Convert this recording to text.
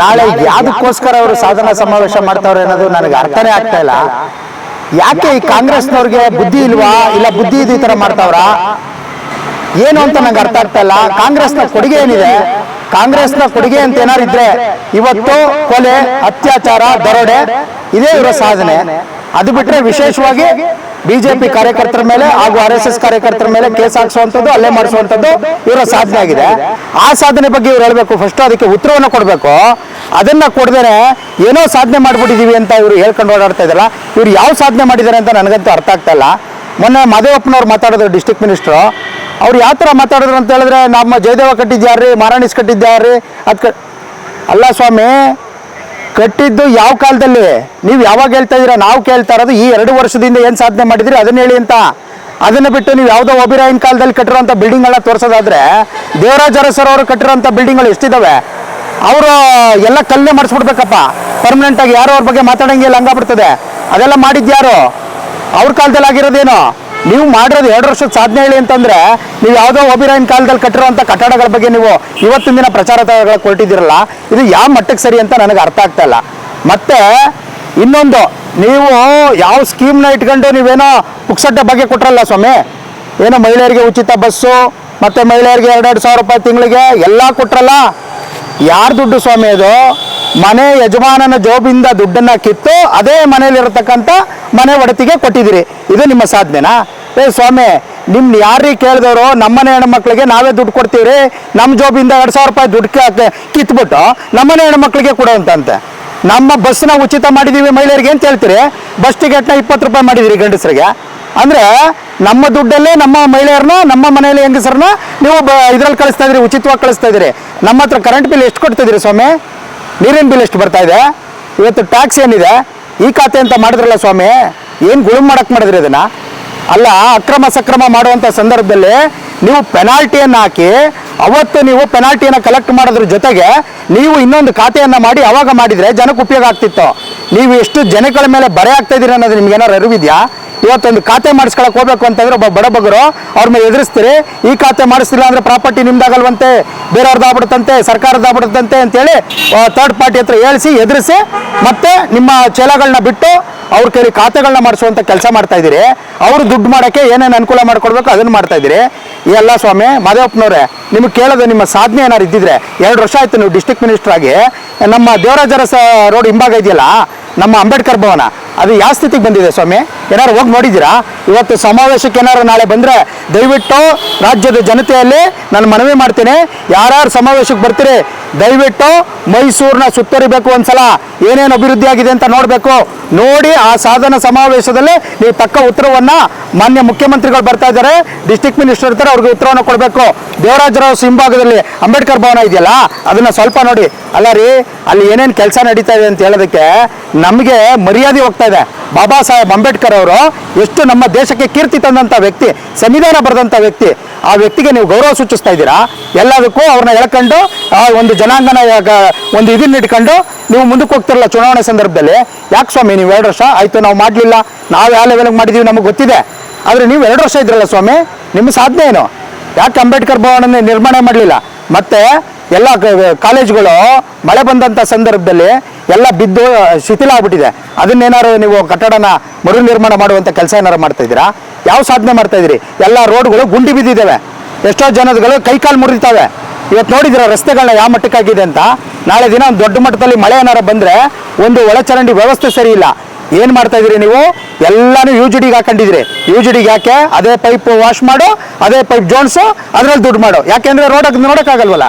ನಾಳೆ ಯಾವ್ದಕ್ಕೋಸ್ಕರ ಅವರು ಸಾಧನಾ ಸಮಾವೇಶ ಮಾಡ್ತಾವ್ರೆ ಅನ್ನೋದು ನನಗೆ ಅರ್ಥನೇ ಆಗ್ತಾ ಇಲ್ಲ. ಯಾಕೆ ಈ ಕಾಂಗ್ರೆಸ್ನವ್ರಿಗೆ ಬುದ್ಧಿ ಇಲ್ವಾ? ಇಲ್ಲ ಬುದ್ಧಿ ಇದು ಈ ತರ ಮಾಡ್ತಾವ್ರ? ಏನು ಅಂತ ನಂಗೆ ಅರ್ಥ ಆಗ್ತಾ ಇಲ್ಲ. ಕಾಂಗ್ರೆಸ್ನ ಕೊಡುಗೆ ಏನಿದೆ? ಕಾಂಗ್ರೆಸ್ನ ಕೊಡುಗೆ ಅಂತ ಏನಾರು ಇದ್ರೆ ಇವತ್ತು ಕೊಲೆ, ಅತ್ಯಾಚಾರ, ದರೋಡೆ, ಇದೇ ಇವರ ಸಾಧನೆ. ಅದು ಬಿಟ್ರೆ ವಿಶೇಷವಾಗಿ ಬಿಜೆಪಿ ಕಾರ್ಯಕರ್ತರ ಮೇಲೆ ಹಾಗೂ ಆರ್ ಎಸ್ ಎಸ್ ಕಾರ್ಯಕರ್ತರ ಮೇಲೆ ಕೇಸ್ ಹಾಕ್ಸುವಂಥದ್ದು ಅಲ್ಲೇ ಮಾಡಿಸುವಂಥದ್ದು ಇವರ ಸಾಧನೆ ಆಗಿದೆ. ಆ ಸಾಧನೆ ಬಗ್ಗೆ ಇವ್ರು ಹೇಳಬೇಕು. ಫಸ್ಟ್ ಅದಕ್ಕೆ ಉತ್ತರವನ್ನು ಕೊಡಬೇಕು. ಅದನ್ನ ಕೊಡ್ದೇನೆ ಏನೋ ಸಾಧನೆ ಮಾಡ್ಬಿಟ್ಟಿದೀವಿ ಅಂತ ಇವರು ಹೇಳ್ಕೊಂಡು ಓಡಾಡ್ತಾ ಇದ್ದಲ್ಲ ಇವ್ರು ಯಾವ ಸಾಧನೆ ಮಾಡಿದ್ದಾರೆ ಅಂತ ನನಗಂತೂ ಅರ್ಥ ಆಗ್ತಾ ಇಲ್ಲ. ಮೊನ್ನೆ ಮಾದೇವಪ್ಪನವ್ರು ಮಾತಾಡಿದ್ರು ಡಿಸ್ಟಿಕ್ ಮಿನಿಸ್ಟ್ರು ಅವ್ರು ಯಾವ ಥರ ಮಾತಾಡಿದ್ರು ಅಂತ ಹೇಳಿದ್ರೆ ನಮ್ಮ ಜಯದೇವ ಕಟ್ಟಿದ್ಯಾರ್ರಿ ಮಾರಾಣಿಸ್ ಕಟ್ಟಿದ್ಯಾರ್ರಿ ಅದ್ ಅಲ್ಲ ಸ್ವಾಮಿ ಕಟ್ಟಿದ್ದು ಯಾವ ಕಾಲದಲ್ಲಿ? ನೀವು ಯಾವಾಗ ಹೇಳ್ತಾ ಇದೀರ ನಾವು ಕೇಳ್ತಾ ಇರೋದು ಈ ಎರಡು ವರ್ಷದಿಂದ ಏನು ಸಾಧನೆ ಮಾಡಿದ್ರಿ? ಅದನ್ನ ಹೇಳಿ ಅಂತ. ಅದನ್ನ ಬಿಟ್ಟು ನೀವು ಯಾವುದೋ ಒಬಿರಾಯಿನ ಕಾಲದಲ್ಲಿ ಕಟ್ಟಿರೋಂಥ ಬಿಲ್ಡಿಂಗ್ ಎಲ್ಲ ತೋರಿಸೋದಾದ್ರೆ ದೇವರಾಜ ಅರಸರ್ ಅವರು ಕಟ್ಟಿರೋಂಥ ಬಿಲ್ಡಿಂಗ್ಗಳು ಎಷ್ಟಿದಾವೆ? ಅವರು ಎಲ್ಲ ಕಲ್ಲೇ ಮಾಡಿಸ್ಬಿಡ್ಬೇಕಪ್ಪ. ಪರ್ಮನೆಂಟ್ ಆಗಿ ಯಾರೋ ಅವ್ರ ಬಗ್ಗೆ ಮಾತಾಡೋಂಗಿಲ್ಲ ಹಂಗಾಗ್ಬಿಡ್ತದೆ ಅದೆಲ್ಲ ಮಾಡಿದ್ಯಾರು ಅವ್ರ ಕಾಲದಲ್ಲಿ ಆಗಿರೋದೇನು? ನೀವು ಮಾಡಿರೋದು ಎರಡು ವರ್ಷದ ಸಾಧನೆ ಹೇಳಿ ಅಂತಂದ್ರೆ ನೀವು ಯಾವುದೋ ಒಬಿರಾಯಿನ ಕಾಲದಲ್ಲಿ ಕಟ್ಟಿರುವಂಥ ಕಟ್ಟಡಗಳ ಬಗ್ಗೆ ನೀವು ಇವತ್ತಿನ ದಿನ ಪ್ರಚಾರ ಕೊಟ್ಟಿದ್ದೀರಲ್ಲ, ಇದು ಯಾವ ಮಟ್ಟಕ್ಕೆ ಸರಿ ಅಂತ ನನಗೆ ಅರ್ಥ ಆಗ್ತಾ ಇಲ್ಲ. ಮತ್ತೆ ಇನ್ನೊಂದು, ನೀವು ಯಾವ ಸ್ಕೀಮ್ನ ಇಟ್ಕೊಂಡು ನೀವೇನೋ ಪುಕ್ಸಟ್ಟೆ ಬಗ್ಗೆ ಕೊಟ್ರಲ್ಲ ಸ್ವಾಮಿ? ಏನೋ ಮಹಿಳೆಯರಿಗೆ ಉಚಿತ ಬಸ್ಸು, ಮತ್ತೆ ಮಹಿಳೆಯರಿಗೆ ಎರಡೆರಡು ಸಾವಿರ ರೂಪಾಯಿ ತಿಂಗಳಿಗೆ ಎಲ್ಲ ಕೊಟ್ರಲ್ಲ? ಯಾರ ದುಡ್ಡು ಸ್ವಾಮಿ ಅದು? ಮನೆ ಯಜಮಾನನ ಜೋಬಿಂದ ದುಡ್ಡನ್ನ ಕಿತ್ತು ಅದೇ ಮನೆಯಲ್ಲಿರತಕ್ಕಂಥ ಮನೆ ಒಡತಿಗೆ ಕೊಟ್ಟಿದ್ದೀರಿ. ಇದು ನಿಮ್ಮ ಸಾಧನೆನಾ? ಏ ಸ್ವಾಮಿ, ನಿಮ್ ಯಾರಿಗೆ ಕೇಳಿದವರು? ನಮ್ಮನೆ ಹೆಣ್ಮಕ್ಳಿಗೆ ನಾವೇ ದುಡ್ಡು ಕೊಡ್ತೀವಿ ನಮ್ಮ ಜೋಬಿಂದ ಎರಡು ಸಾವಿರ ರೂಪಾಯಿ ದುಡ್ಡು ಕಿತ್ಬಿಟ್ಟು ನಮ್ಮನೆ ಹೆಣ್ಮಕ್ಳಿಗೆ ಕೊಡುವಂತಂತೆ ನಮ್ಮ ಬಸ್ನ ಉಚಿತ ಮಾಡಿದೀವಿ ಮಹಿಳೆಯರಿಗೆ ಅಂತ ಹೇಳ್ತೀರಿ. ಬಸ್ ಟಿಕೆಟ್ನ ಇಪ್ಪತ್ತು ರೂಪಾಯಿ ಮಾಡಿದಿರಿ ಗಂಡಸರಿಗೆ. ಅಂದ್ರೆ ನಮ್ಮ ದುಡ್ಡಲ್ಲೇ ನಮ್ಮ ಮಹಿಳೆಯರನ್ನ, ನಮ್ಮ ಮನೆಯಲ್ಲಿ ಹೆಂಗಸರನ್ನ ನೀವು ಇದ್ರಲ್ಲಿ ಕಳಿಸ್ತಾ ಇದ್ದೀರಿ, ಉಚಿತವಾಗಿ ಕಳಿಸ್ತಾ ಇದ್ದೀರಿ. ನಮ್ಮ ಹತ್ರ ಕರೆಂಟ್ ಬಿಲ್ ಎಷ್ಟು ಕೊಡ್ತಿದ್ದೀರಿ ಸ್ವಾಮಿ? ನೀರಿನ ಬಿಲ್ ಎಷ್ಟು ಬರ್ತಾ ಇದೆ? ಇವತ್ತು ಟ್ಯಾಕ್ಸ್ ಏನಿದೆ? ಈ ಖಾತೆ ಅಂತ ಮಾಡಿದ್ರಲ್ಲ ಸ್ವಾಮಿ, ಏನು ಗುಳುಮ್ ಮಾಡಕ್ ಮಾಡಿದ್ರಿ ಅದನ್ನ? ಅಲ್ಲ, ಅಕ್ರಮ ಸಕ್ರಮ ಮಾಡುವಂಥ ಸಂದರ್ಭದಲ್ಲಿ ನೀವು ಪೆನಾಲ್ಟಿಯನ್ನು ಹಾಕಿ, ಅವತ್ತು ನೀವು ಪೆನಾಲ್ಟಿಯನ್ನು ಕಲೆಕ್ಟ್ ಮಾಡೋದ್ರ ಜೊತೆಗೆ ನೀವು ಇನ್ನೊಂದು ಖಾತೆಯನ್ನು ಮಾಡಿ ಅವಾಗ ಮಾಡಿದರೆ ಜನಕ್ಕೆ ಉಪಯೋಗ ಆಗ್ತಿತ್ತು. ನೀವು ಎಷ್ಟು ಜನಗಳ ಮೇಲೆ ಬರೆ ಆಗ್ತಾ ಇದ್ದೀರಿ ಅನ್ನೋದು ನಿಮ್ಗೆ ಏನಾರು ಅರಿವಿದ್ಯಾ? ಇವತ್ತೊಂದು ಖಾತೆ ಮಾಡಿಸ್ಕೊಳಕ್ ಹೋಗ್ಬೇಕು ಅಂತಂದ್ರೆ ಒಬ್ಬ ಬಡಬಗರು ಅವ್ರ ಮೇಲೆ ಎದುರಿಸ್ತೀರಿ. ಈ ಖಾತೆ ಮಾಡಿಸ್ತಿಲ್ಲ ಅಂದ್ರೆ ಪ್ರಾಪರ್ಟಿ ನಿಮ್ದಾಗಲ್ವಂತೆ ಬೇರೆಯವ್ರದ್ದಾಗ್ಬಿಡುತ್ತಂತೆ ಸರ್ಕಾರದ್ದಾಗ್ಬಿಡುತ್ತಂತೆ ಅಂತೇಳಿ ಥರ್ಡ್ ಪಾರ್ಟಿ ಹತ್ರ ಹೇಳಿಸಿ, ಎದುರಿಸಿ, ಮತ್ತೆ ನಿಮ್ಮ ಚೇಲಗಳನ್ನ ಬಿಟ್ಟು ಅವ್ರ ಕೈಲಿ ಖಾತೆಗಳನ್ನ ಮಾಡಿಸುವಂತ ಕೆಲಸ ಮಾಡ್ತಾ ಇದ್ದೀರಿ. ಅವರು ದುಡ್ಡು ಮಾಡೋಕ್ಕೆ ಏನೇನು ಅನುಕೂಲ ಮಾಡ್ಕೊಡ್ಬೇಕು ಅದನ್ನ ಮಾಡ್ತಾ ಇದ್ದೀರಿ. ಎಲ್ಲ ಸ್ವಾಮಿ, ಮಾದೇವಪ್ಪನವ್ರೆ, ನಿಮಗೆ ಕೇಳೋದು ನಿಮ್ಮ ಸಾಧನೆ ಏನಾರು ಇದ್ದಿದ್ರೆ, ಎರಡು ವರ್ಷ ಆಯ್ತು ನೀವು ಡಿಸ್ಟಿಕ್ ಮಿನಿಸ್ಟರ್ ಆಗಿ, ನಮ್ಮ ದೇವರಾಜರ ರೋಡ್ ಹಿಂಭಾಗ ಇದೆಯಲ್ಲ ನಮ್ಮ ಅಂಬೇಡ್ಕರ್ ಭವನ. ಅದು ಯಾವ ಸ್ಥಿತಿಗೆ ಬಂದಿದೆ ಸ್ವಾಮಿ? ಏನಾರು ಹೋಗಿ ನೋಡಿದ್ದೀರಾ? ಇವತ್ತು ಸಮಾವೇಶಕ್ಕೆ ಏನಾರು ನಾಳೆ ಬಂದರೆ ದಯವಿಟ್ಟು ರಾಜ್ಯದ ಜನತೆಯಲ್ಲಿ ನಾನು ಮನವಿ ಮಾಡ್ತೀನಿ. ಯಾರ್ಯಾರು ಸಮಾವೇಶಕ್ಕೆ ಬರ್ತೀರಿ, ದಯವಿಟ್ಟು ಮೈಸೂರನ್ನ ಸುತ್ತರಿಬೇಕು ಒಂದ್ಸಲ. ಏನೇನು ಅಭಿವೃದ್ಧಿ ಆಗಿದೆ ಅಂತ ನೋಡಬೇಕು. ನೋಡಿ ಆ ಸಾಧನ ಸಮಾವೇಶದಲ್ಲಿ ನೀವು ತಕ್ಕ ಉತ್ತರವನ್ನು ಮಾನ್ಯ ಮುಖ್ಯಮಂತ್ರಿಗಳು ಬರ್ತಾ ಇದ್ದಾರೆ. ಡಿಸ್ಟಿಕ್ ಮಿನಿಸ್ಟರ್ ಇರ್ತಾರೆ, ಅವ್ರಿಗೆ ಉತ್ತರವನ್ನು ಕೊಡಬೇಕು. ದೇವರಾಜರಾವ್ ಹಿಂಭಾಗದಲ್ಲಿ ಅಂಬೇಡ್ಕರ್ ಭವನ ಇದೆಯಲ್ಲ, ಅದನ್ನ ಸ್ವಲ್ಪ ನೋಡಿ. ಅಲ್ಲ ರೀ, ಅಲ್ಲಿ ಏನೇನು ಕೆಲಸ ನಡೀತಾ ಇದೆ ಅಂತ ಹೇಳೋದಕ್ಕೆ ನಮಗೆ ಮರ್ಯಾದೆ ಹೋಗ್ತಾ ಇದೆ. ಬಾಬಾ ಸಾಹೇಬ್ ಅಂಬೇಡ್ಕರ್ ಅವರು ಎಷ್ಟು ನಮ್ಮ ದೇಶಕ್ಕೆ ಕೀರ್ತಿ ತಂದಂಥ ವ್ಯಕ್ತಿ ಸಂವಿಧಾನ ಬರೆದಂಥ ವ್ಯಕ್ತಿ, ಆ ವ್ಯಕ್ತಿಗೆ ನೀವು ಗೌರವ ಸೂಚಿಸ್ತಾ ಇದ್ದೀರಾ? ಎಲ್ಲದಕ್ಕೂ ಅವ್ರನ್ನ ಎಳ್ಕೊಂಡು ಒಂದು ಜನಾಂಗನ ಒಂದು ಇದನ್ನ ಇಟ್ಕೊಂಡು ನೀವು ಮುಂದಕ್ಕೆ ಹೋಗ್ತಿರಲ್ಲ ಚುನಾವಣೆ ಸಂದರ್ಭದಲ್ಲಿ. ಯಾಕೆ ಸ್ವಾಮಿ ನೀವು ಎರಡು ವರ್ಷ ಆಯ್ತು, ನಾವು ಮಾಡಲಿಲ್ಲ. ನಾವು ಯಾವ ಲೆವೆಲ್ಗೆ ಮಾಡಿದ್ದೀವಿ ನಮಗೆ ಗೊತ್ತಿದೆ. ಆದರೆ ನೀವು ಎರಡು ವರ್ಷ ಇದ್ರಲ್ಲ ಸ್ವಾಮಿ ನಿಮ್ಮ ಸಾಧನೆ ಏನು? ಯಾಕೆ ಅಂಬೇಡ್ಕರ್ ಭವನ ನಿರ್ಮಾಣ ಮಾಡಲಿಲ್ಲ? ಮತ್ತೆ ಎಲ್ಲ ಕಾಲೇಜ್ಗಳು ಮಳೆ ಬಂದಂಥ ಸಂದರ್ಭದಲ್ಲಿ ಎಲ್ಲ ಬಿದ್ದು ಶಿಥಿಲ ಆಗ್ಬಿಟ್ಟಿದೆ. ಅದನ್ನೇನಾರು ನೀವು ಕಟ್ಟಡನ ಮರು ನಿರ್ಮಾಣ ಮಾಡುವಂಥ ಕೆಲಸ ಏನಾರು ಮಾಡ್ತಾ ಇದ್ದೀರಾ? ಯಾವ ಸಾಧನೆ ಮಾಡ್ತಾ ಇದ್ದೀರಿ? ಎಲ್ಲ ರೋಡ್ಗಳು ಗುಂಡಿ ಬಿದ್ದಿದ್ದಾವೆ. ಎಷ್ಟೋ ಜನಗಳು ಕೈಕಾಲು ಮುರಿತಾವೆ. ಇವತ್ತು ನೋಡಿದಿರ ರಸ್ತೆಗಳನ್ನ ಯಾವ ಮಟ್ಟಕ್ಕಾಗಿದೆ ಅಂತ? ನಾಳೆ ದಿನ ಒಂದು ದೊಡ್ಡ ಮಟ್ಟದಲ್ಲಿ ಮಳೆ ಏನಾರು ಬಂದರೆ ಒಂದು ಒಳಚರಂಡಿ ವ್ಯವಸ್ಥೆ ಸರಿ ಇಲ್ಲ. ಏನು ಮಾಡ್ತಾ ಇದ್ದೀರಿ ನೀವು? ಎಲ್ಲಾನು ಯು ಜಿ ಡಿಗೆ ಹಾಕೊಂಡಿದ್ರಿ ಯು ಜಿ ಡಿಗೆ ಯಾಕೆ? ಅದೇ ಪೈಪ್ ವಾಶ್ ಮಾಡು, ಅದೇ ಪೈಪ್ ಜೋಡಿಸು, ಅದ್ರಲ್ಲಿ ದುಡ್ಡು ಮಾಡು. ಯಾಕೆಂದ್ರೆ ರೋಡ್ ನೋಡೋಕ್ಕಾಗಲ್ವಲ್ಲ.